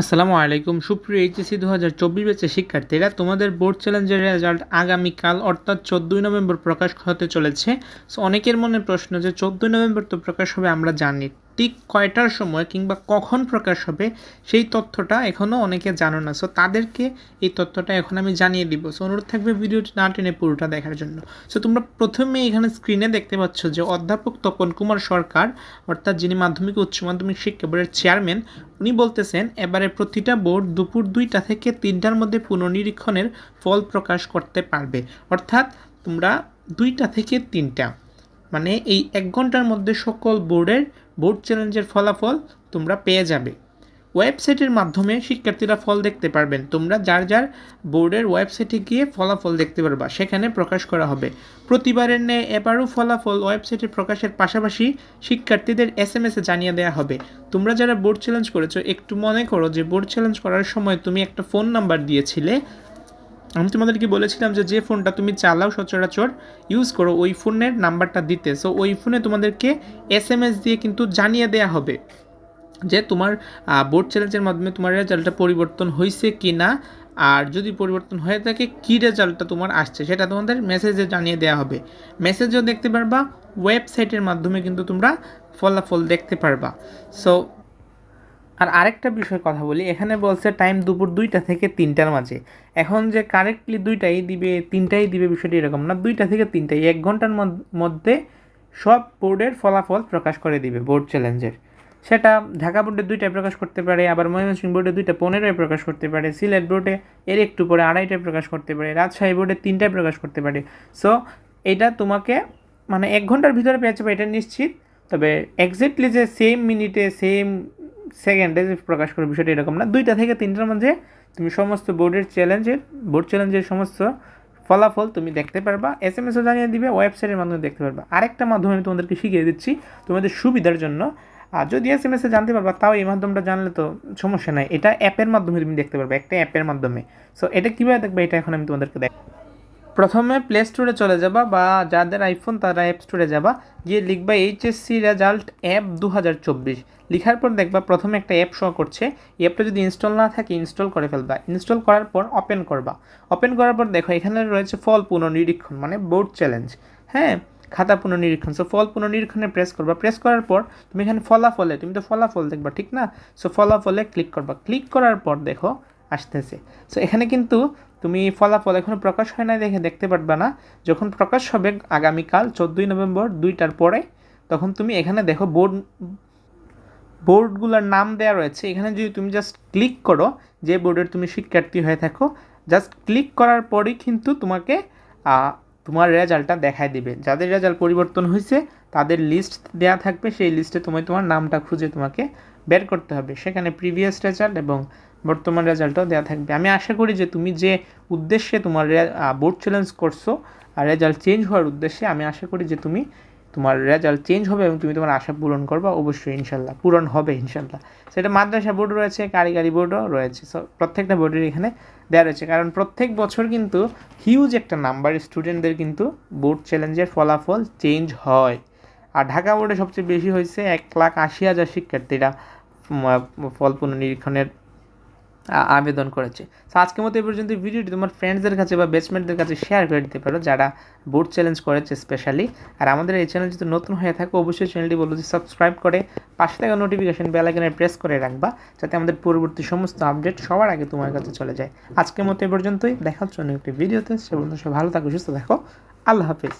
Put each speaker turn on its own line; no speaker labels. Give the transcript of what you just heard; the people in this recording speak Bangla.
আসসালামু আলাইকুম। সুপ্রিয় এইচএসি দু হাজার চব্বিশ ব্যাচের শিক্ষার্থীরা, তোমাদের বোর্ড চ্যালেঞ্জের রেজাল্ট আগামীকাল, অর্থাৎ চোদ্দোই নভেম্বর প্রকাশ হতে চলেছে। সো অনেকের মনে প্রশ্ন যে, চোদ্দোই নভেম্বর তো প্রকাশ হবে, আমরা জানি ঠিক কয়টার সময় কিংবা কখন প্রকাশ হবে, সেই তথ্যটা এখনও অনেকে জানো না। সো তাদেরকে এই তথ্যটা এখন আমি জানিয়ে দিব। সো অনুরোধ থাকবে ভিডিওটি না টেনে পুরোটা দেখার জন্য। সো তোমরা প্রথমে এখানে স্ক্রিনে দেখতে পাচ্ছ যে অধ্যাপক তপন কুমার সরকার, অর্থাৎ যিনি মাধ্যমিক উচ্চ মাধ্যমিক শিক্ষা বোর্ডের চেয়ারম্যান উনি বলতেছেন, এবারে প্রতিটা বোর্ড দুপুর দুইটা থেকে তিনটার মধ্যে পুনর্নিরীক্ষণের ফল প্রকাশ করতে পারবে। অর্থাৎ তোমরা দুইটা থেকে তিনটা মানে এই এক ঘণ্টার মধ্যে সকল বোর্ডের বোর্ড চ্যালেঞ্জের ফলাফল তোমরা পেয়ে যাবে। ওয়েবসাইটের মাধ্যমে শিক্ষার্থীরা ফল দেখতে পারবেন। তোমরা যার যার বোর্ডের ওয়েবসাইটে গিয়ে ফলাফল দেখতে পারবা, সেখানে প্রকাশ করা হবে। প্রতিবারের ন্যায় এবারও ফলাফল ওয়েবসাইটে প্রকাশের পাশাপাশি শিক্ষার্থীদের এস এম এসে জানিয়ে দেওয়া হবে। তোমরা যারা বোর্ড চ্যালেঞ্জ করেছ, একটু মনে করো যে বোর্ড চ্যালেঞ্জ করার সময় তুমি একটা ফোন নাম্বার দিয়েছিলে আমি তোমাদেরকে বলেছিলাম যে যে ফোনটা তুমি চালাও সচরাচর ইউজ করো, ওই ফোনের নাম্বারটা দিতে। সো ওই ফোনে তোমাদেরকে এস এম এস দিয়ে কিন্তু জানিয়ে দেওয়া হবে যে তোমার বোর্ড চ্যালেঞ্জের মাধ্যমে তোমার রেজাল্টটা পরিবর্তন হয়েছে কি না আর যদি পরিবর্তন হয়ে থাকে, কী রেজাল্টটা তোমার আসছে সেটা তোমাদের মেসেজে জানিয়ে দেওয়া হবে। মেসেজও দেখতে পারবা ওয়েবসাইটের মাধ্যমে কিন্তু তোমরা ফলাফল দেখতে পারবা। সো আর আরেকটা বিষয় কথা বলি, এখানে বলছে টাইম দুপুর দুইটা থেকে তিনটার মাঝে। এখন যে কারেক্টলি দুইটাই দিবে, তিনটাই দিবে বিষয়টি এরকম না, দুইটা থেকে তিনটাই, এক ঘণ্টার মধ্যে সব বোর্ডের ফলাফল প্রকাশ করে দিবে, বোর্ড চ্যালেঞ্জের। সেটা ঢাকা বোর্ডে দুইটায় প্রকাশ করতে পারে, আবার ময়মনসিংহ বোর্ডে দুইটা পনেরোয় প্রকাশ করতে পারে, সিলেট বোর্ডে এর একটু পরে আড়াইটায় প্রকাশ করতে পারে, রাজশাহী বোর্ডে তিনটায় প্রকাশ করতে পারে। সো এটা তোমাকে মানে এক ঘণ্টার ভিতরে পেয়ে যাবে, এটা নিশ্চিত। তবে এক্স্যাক্টলি যে সেম মিনিটে সেম সেকেন্ডে যে প্রকাশ করবে বিষয়টা এরকম না। দুইটা থেকে তিনটার মধ্যে তুমি সমস্ত বোর্ডের চ্যালেঞ্জের বোর্ড চ্যালেঞ্জের সমস্ত ফলাফল তুমি দেখতে পারবা। এস এম এসও জানিয়ে দিবে ওয়েবসাইটের মাধ্যমে দেখতে পারবা। আরেকটা মাধ্যমে আমি তোমাদেরকে শিখিয়ে দিচ্ছি তোমাদের সুবিধার জন্য। আর যদি এস এম এসে জানতে পারবা, তাও এই মাধ্যমটা জানলে তো সমস্যা নাই। এটা অ্যাপের মাধ্যমে তুমি দেখতে পারবে, একটা অ্যাপের মাধ্যমে। সো এটা কীভাবে দেখবে, এটা এখন আমি তোমাদেরকে দেখ প্রথমে প্লে স্টোরে চলে যাবা বা যাদের আইফোন তারা অ্যাপ স্টোরে যাবা। গিয়ে লিখবা এইচএসসি রেজাল্ট অ্যাপ দু হাজার চব্বিশ। লিখার পর দেখবা প্রথমে একটা অ্যাপ শো করছে। অ্যাপটা যদি ইনস্টল না থাকে ইনস্টল করে ফেলবা। ইনস্টল করার পর ওপেন করবা। ওপেন করার পর দেখো, এখানে রয়েছে ফল পুনর্নিরীক্ষণ মানে বোর্ড চ্যালেঞ্জ হ্যাঁ? খাতা পুনর্নিরীক্ষণ সো ফল পুনর্নিরীক্ষণে প্রেস করবা। প্রেস করার পর তুমি এখানে ফলাফলে তুমি তো ফলাফল দেখবা, ঠিক না? সো ফলাফলে ক্লিক করবা। ক্লিক করার পর দেখো, আসতেছে। সো এখানে কিন্তু তুমি ফলাফল এখনও প্রকাশ হয় না দেখে দেখতে পারবে না। যখন প্রকাশ হবে আগামীকাল, চোদ্দোই নভেম্বর, দুইটার পরে, তখন তুমি এখানে দেখো বোর্ড, বোর্ডগুলোর নাম দেওয়া রয়েছে। এখানে যদি তুমি জাস্ট ক্লিক করো, যে বোর্ডের তুমি শিক্ষার্থী হয়ে থাকো জাস্ট ক্লিক করার পরেই কিন্তু তোমাকে তোমার রেজাল্টটা দেখায় দিবে। যাদের রেজাল্ট পরিবর্তন হয়েছে তাদের লিস্ট দেওয়া থাকবে। সেই লিস্টে তোমায় তোমার নামটা খুঁজে তোমাকে বের করতে হবে। সেখানে প্রিভিয়াস রেজাল্ট এবং বর্তমান রেজাল্টও দেওয়া থাকবে। আমি আশা করি যে তুমি যে উদ্দেশ্যে তোমার বোর্ড চ্যালেঞ্জ করছ আর রেজাল্ট চেঞ্জ হওয়ার উদ্দেশ্যে, আমি আশা করি যে তুমি তোমার রেজাল্ট চেঞ্জ হবে এবং তুমি তোমার আশা পূরণ করবা। অবশ্যই ইনশাল্লাহ, পূরণ হবে ইনশাল্লাহ। সেটা মাদ্রাসা বোর্ড রয়েছে, কারিগরি বোর্ডও রয়েছে। সো প্রত্যেকটা বোর্ডের এখানে দেওয়া রয়েছে। কারণ প্রত্যেক বছর কিন্তু হিউজ একটা নাম্বার স্টুডেন্টদের কিন্তু বোর্ড চ্যালেঞ্জের ফলাফল চেঞ্জ হয়। আর ঢাকা বোর্ডে সবচেয়ে বেশি হয়েছে এক লাখ আশি হাজার শিক্ষার্থীরা ফল পুনর্নিরীক্ষণের আবেদন করেছে। তো আজকের মতো এই পর্যন্ত ভিডিওটি তোমার ফ্রেন্ডসদের কাছে বা বেস্টমেন্টদের কাছে শেয়ার করে দিতে পারো, যারা বোর্ড চ্যালেঞ্জ করেছে স্পেশালি আর আমাদের এই চ্যানেল যদি নতুন হয়ে থাকে, অবশ্যই চ্যানেলটি বলব যে সাবস্ক্রাইব করে, পাশে থাকা নোটিফিকেশন বেল প্রেস করে রাখবা, যাতে আমাদের পরবর্তী সমস্ত আপডেট সবার আগে তোমার কাছে চলে যায়। আজকের মতো এই পর্যন্তই দেখার জন্য একটি ভিডিওতে। সে বন্ধু সব ভালো থাকো, সুস্থ দেখো আল্লাহ হাফিজ।